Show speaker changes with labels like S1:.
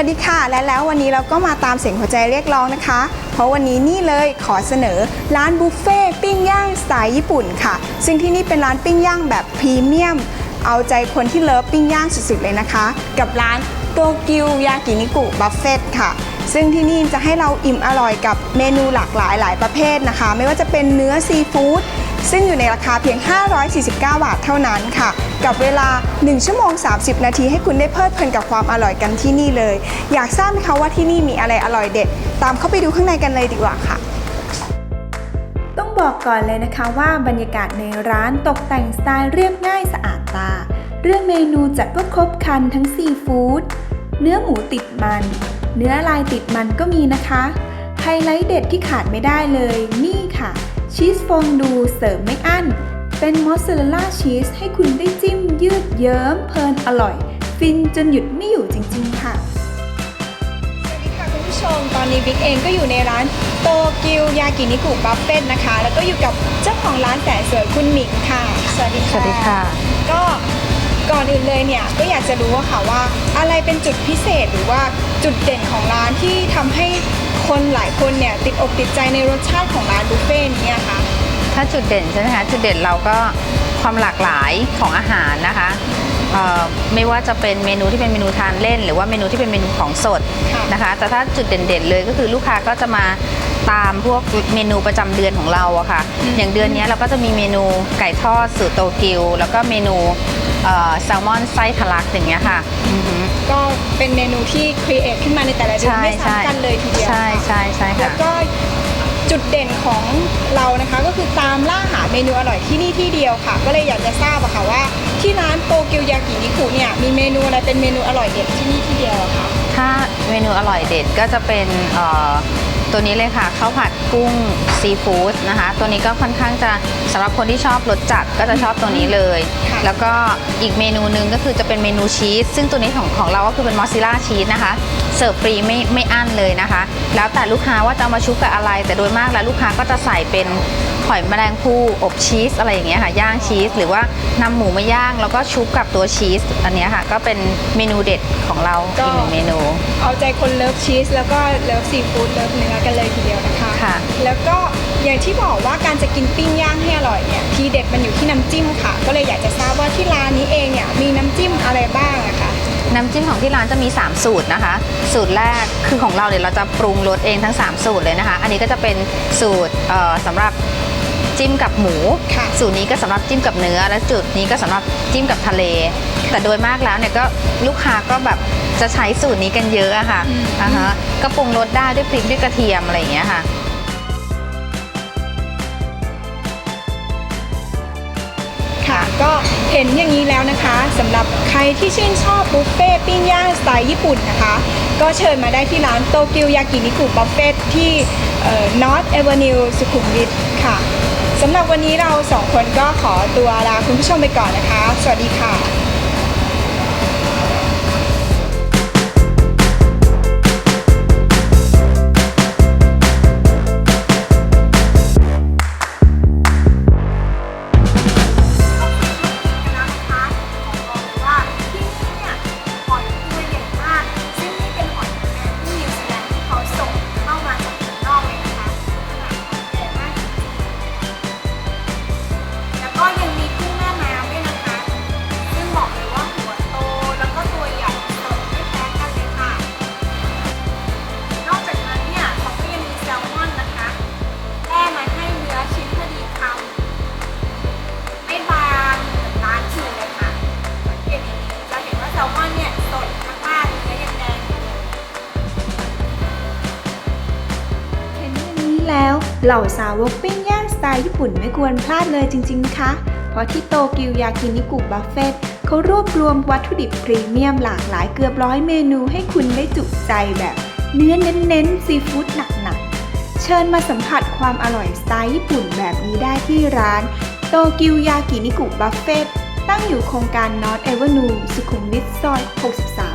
S1: วัสดีค่ะ และแล้ววันนี้เราก็มาตามเสียงหัวใจเรียกร้องนะคะ เพราะวันนี้นี่เลยขอเสนอร้านบุฟเฟ่ต์ปิ้งย่างสไตล์ญี่ปุ่นค่ะ ซึ่งที่นี่เป็นร้านปิ้งย่างแบบพรีเมียม เอาใจคนที่เลิฟปิ้งย่างสุดๆเลยนะคะ กับร้านโตเกิวยากินิกุบัฟเฟ่ต์ค่ะซึ่งที่นี่จะให้เราอิ่มอร่อยกับเมนูหลากหลายหลายประเภทนะคะ ไม่ว่าจะเป็นเนื้อซีฟู้ด ซึ่งอยู่ในราคาเพียง 549 บาทเท่านั้นค่ะ กับเวลา 1 ชั่วโมง 30 นาทีให้คุณได้เพลิดเพลินกับความอร่อยกันที่นี่เลย อยากทราบไหมคะว่าที่นี่มีอะไรอร่อยเด็ด ตามเข้าไปดูข้างในกันเลยดีกว่าค่ะต้องบอกก่อนเลยนะคะว่าบรรยากาศในร้านตกแต่งสไตล์เรียบง่ายสะอาดตา เรื่องเมนูจัดก็ครบครันทั้งซีฟู้ดเนื้อหมูติดมัน เนื้อลายติดมันก็มีนะคะ ไฮไลท์เด็ดที่ขาดไม่ได้เลย นี่ค่ะ ชีสฟองดูเสริมไม่อั้น เป็นมอสซาเรลล่าชีสให้คุณได้จิ้มยืดเยิ้มเพลินอร่อย ฟินจนหยุดไม่อยู่จริง ๆ ค่ะสวัสดีค่ะคุณผู้ชมตอนนี้บิ๊กเองก็อยู่ในร้านโตกิวยากินิกุบัฟเฟ่ต์นะคะ แล้วก็อยู่กับเจ้าของร้านแต่สวยคุณหมิงค่ะ สวัสดีค่ะ
S2: สวัสดีค่ะ
S1: ก็ก่อนอื่นเลยเนี่ยก็อยากจะรู้ว่าค่ะว่าอะไรเป็นจุดพิเศษหรือว่าจุดเด่นของร้านที่ทำให้ คนหลายคนเนี่ยติดอกติดใจในรสชาติของร้านบุฟเฟ่ต์นี้ค่ะ
S2: ถ้าจุดเด่นใช่ไหมคะจุดเด่นเราก็ความหลากหลายของอาหารนะคะไม่ว่าจะเป็นเมนูที่เป็นเมนูทานเล่น หรือว่าเมนูที่เป็นเมนูของสดนะคะ แต่ถ้าจุดเด่นๆเลยก็คือลูกค้าก็จะมา ตามพวกเมนูประจำเดือนของเราอะค่ะ อย่างเดือนนี้เราก็จะมีเมนูไก่ทอดสูตรโตเกียวแล้วก็เมนูเอ่อแซลมอนไส้ทะลักอย่างเงี้ยค่ะอือหือ
S1: ก็เป็นเมนูที่ครีเอทขึ้นมาในแต่ละเดือน
S2: ใช่
S1: ไม่
S2: ใช่
S1: ซ้ำกันเลยทีเดียว
S2: ใช่
S1: ค่ะ
S2: ใช่ใช่
S1: แล้
S2: ค่ะ
S1: วก็จุดเด่นของเรานะคะก็คือตามล่าหาเมนูอร่อยที่นี่ที่เดียวค่ะ ก็เลยอยากจะทราบอะค่ะว่า ที่ร้านโตเกียวยากินิคุเนี่ยมีเมนูอะไรเป็นเมนูอร่อยเด็ดที่นี่ที่เดียวอะคะ
S2: ถ้าเมนูอร่อยเด็ดก็จะเป็นเอ่อ ตัวนี้เลยค่ะข้าวผัดกุ้งซีฟู้ดนะคะ ตัวนี้ก็ค่อนข้างจะสำหรับคนที่ชอบรสจัดก็จะชอบตัวนี้เลย
S1: ค่ะ
S2: แล้วก็อีกเมนูหนึงก็คือจะเป็นเมนูชีสซึ่งตัวนี้ของของเราก็คือเป็นมอสซิล่าชีสนะคะเสิร์ฟฟรีไม่ไม่อั้นเลยนะคะ แล้วแต่ลูกค้าว่าจะเอามาชุบกับอะไร แต่โดยมากแล้วลูกค้าก็จะใส่เป็น หอยแมลงภู่อบชีสอะไรอย่างเงี้ยค่ะย่างชีส หรือว่านำหมูมาย่างแล้วก็ชุบกับตัวชีสอันเนี้ยค่ะ ก็เป็นเมนูเด็ดของเราอีกหนึ่งเมนู
S1: เอาใจคนเลิฟชีสแล้วก็เลิฟซีฟู้ดเลิฟเนื้อกันเลยทีเดียวนะคะ
S2: ค่ะ
S1: แล้วก็อย่างที่บอกว่าการจะกินปิ้งย่างให้อร่อยเนี่ยทีเด็ดมันอยู่ที่น้ำจิ้มค่ะ ก็เลยอยากจะทราบว่าที่ร้านนี้เองเนี่ยมีน้ำจิ้มอะไรบ้างอะคะ
S2: น้ำจิ้มของที่ร้านจะมี 3 สูตรนะคะ สูตรแรกคือของเราเนี่ยเราจะปรุงรสเองทั้ง 3 สูตรเลยนะคะ อันนี้ก็จะเป็นสูตรเอ่อสำหรับ จิ้มกับหมู
S1: ค่ะ
S2: สูตรนี้ก็สำหรับจิ้มกับเนื้อ และจุดนี้ก็สำหรับจิ้มกับทะเล แต่โดยมากแล้วเนี่ยก็ลูกค้าก็แบบจะใช้สูตรนี้กันเยอะอะค่ะ
S1: อืม
S2: อ่าฮะก็ปรุงรสได้ด้วยพริกด้วยกระเทียมอะไรอย่างเงี้ยค่ะ
S1: ค่ะ ก็เห็นอย่างนี้แล้วนะคะสำหรับใครที่ชื่นชอบบุฟเฟ่ต์ปิ้งย่างสไตล์ญี่ปุ่นนะคะ ก็เชิญมาได้ที่ร้านโตเกียวยากินิกุบุฟเฟ่ที่นอตเอเวนิวสุขุมวิทค่ะ สำหรับวันนี้เราสองคนก็ขอตัวลาคุณผู้ชมไปก่อนนะคะ สวัสดีค่ะ เหล่าสาวกปิ้งย่างสไตล์ญี่ปุ่นไม่ควรพลาดเลยจริง ๆ นะคะ เพราะที่โตกิวยากินิกุบัฟเฟต์เขารวบรวมวัตถุดิบพรีเมียมหลากหลายเกือบร้อยเมนูให้คุณได้จุใจแบบ เนื้อเน้นๆซีฟู้ดหนักๆ เชิญมาสัมผัสความอร่อยสไตล์ญี่ปุ่นแบบนี้ได้ที่ร้านโตกิวยากินิกุบัฟเฟต์ตั้งอยู่โครงการนอตเอเวอร์นูสุขุมวิทซอย 63